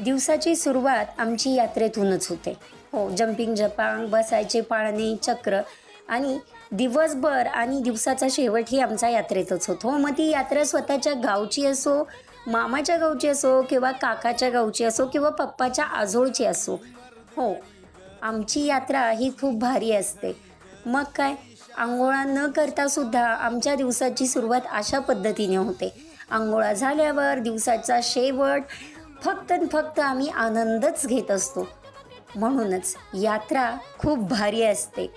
दिवसाची सुरुवात आमची यात्रेतूनच होते. हो जम्पिंग जपांग बसायचे पाळणे चक्र आणि दिवसभर आणि दिवसाचा शेवटही आमचा यात्रेतच होतो. हो, मग ती यात्रा स्वतःच्या गावची असो मामाच्या गावची असो किंवा काकाच्या गावची असो किंवा पप्पाच्या आजोळची असो हो आमची यात्रा ही खूप भारी असते. मग काय आंघोळा न करता सुद्धा आमच्या दिवसाची सुरुवात अशा पद्धतीने होते. आंघोळा झाल्यावर दिवसाचा शेवट फक्त आणि फक्त आम्ही आनंदच घेत असतो. म्हणूनच यात्रा खूप भारी असते.